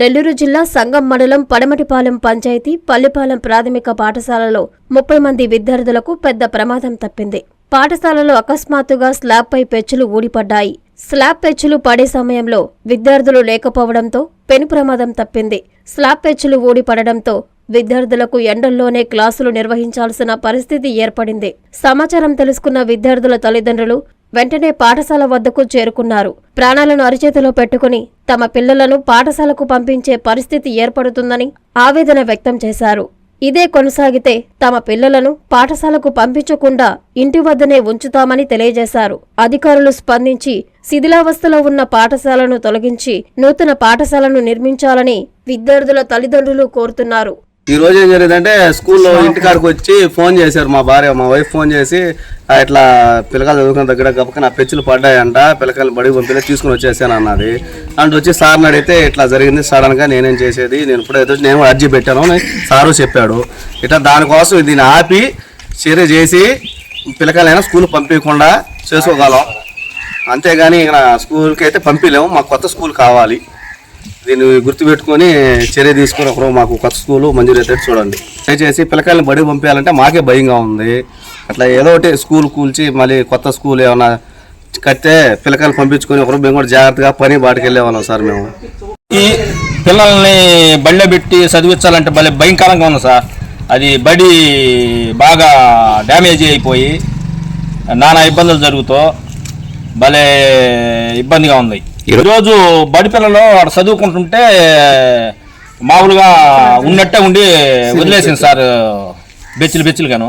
నెల్లూరు జిల్లా సంగం మండలం పడమటిపాలెం పంచాయతీ పల్లిపాలెం ప్రాథమిక పాఠశాలలో ముప్పై మంది విద్యార్థులకు పెద్ద ప్రమాదం తప్పింది. పాఠశాలలో అకస్మాత్తుగా స్లాబ్పై పెచ్చులు ఊడిపడ్డాయి. స్లాబ్ పెచ్చులు పడే సమయంలో విద్యార్థులు లేకపోవడంతో పెను ప్రమాదం తప్పింది. స్లాబ్ పెచ్చులు ఊడిపడడంతో విద్యార్థులకు ఎండల్లోనే క్లాసులు నిర్వహించాల్సిన పరిస్థితి ఏర్పడింది. సమాచారం తెలుసుకున్న విద్యార్థుల తల్లిదండ్రులు వెంటనే పాఠశాల వద్దకు చేరుకున్నారు. ప్రాణాలను అరిచేతిలో పెట్టుకుని తమ పిల్లలను పాఠశాలకు పంపించే పరిస్థితి ఏర్పడుతుందని ఆవేదన వ్యక్తం చేశారు. ఇదే కొనసాగితే తమ పిల్లలను పాఠశాలకు పంపించకుండా ఇంటి వద్దనే ఉంచుతామని తెలియజేశారు. అధికారులు స్పందించి శిథిలావస్థలో ఉన్న పాఠశాలను తొలగించి నూతన పాఠశాలను నిర్మించాలని విద్యార్థుల తల్లిదండ్రులు కోరుతున్నారు. ఈ రోజు ఏం జరిగిందంటే స్కూల్లో ఇంటికాడికి వచ్చి ఫోన్ చేశారు మా భార్య మా వైఫ్ ఫోన్ చేసి "ఆ, ఇట్లా పిల్లకాయలు చదువుకున్న దగ్గర గప్పక నా పెచ్చులు పడ్డాయంట పిల్లకాయలు బడికి పంపితే తీసుకుని వచ్చేసాను అన్నది. అండ్ వచ్చి సార్ని అడిగితే ఇట్లా జరిగింది సడన్గా నేనేం చేసేది నేను ఇప్పుడు ఏదో నేను అర్జీ పెట్టాను అని సారు చెప్పాడు. ఇట్లా దానికోసం దీన్ని ఆపి చర్య చేసి పిల్లకాయలైనా స్కూల్ పంపించకుండా చేసుకోగలం. అంతేగాని ఇక్కడ స్కూల్కి అయితే పంపించలేము మాకు కొత్త స్కూల్ కావాలి. దీన్ని గుర్తుపెట్టుకొని చర్య తీసుకుని ఒకరో మాకు కొత్త స్కూలు మంజూరు అయితే చూడండి. దయచేసి పిల్లకాయలను బడి పంపించాలంటే మాకే భయంగా ఉంది. అట్లా ఏదో ఒకటి స్కూల్ కూల్చి మళ్ళీ కొత్త స్కూల్ ఏమైనా కడితే పిల్లకాయలు పంపించుకొని ఒకరు మేము కూడా జాగ్రత్తగా పని బాటికి వెళ్ళేవాళ్ళం సార్ మేము. ఈ పిల్లల్ని బడిలో పెట్టి చదివించాలంటే భలే భయంకరంగా ఉంది సార్. అది బడి బాగా డ్యామేజ్ అయిపోయి నానా ఇబ్బందులు జరుగుతూ భలే ఇబ్బందిగా ఉంది. ఈరోజు బడి పిల్లలు అక్కడ చదువుకుంటుంటే మామూలుగా ఉన్నట్టే ఉండి వదిలేసింది సార్ బెచ్చులు బెచ్చులుగాను.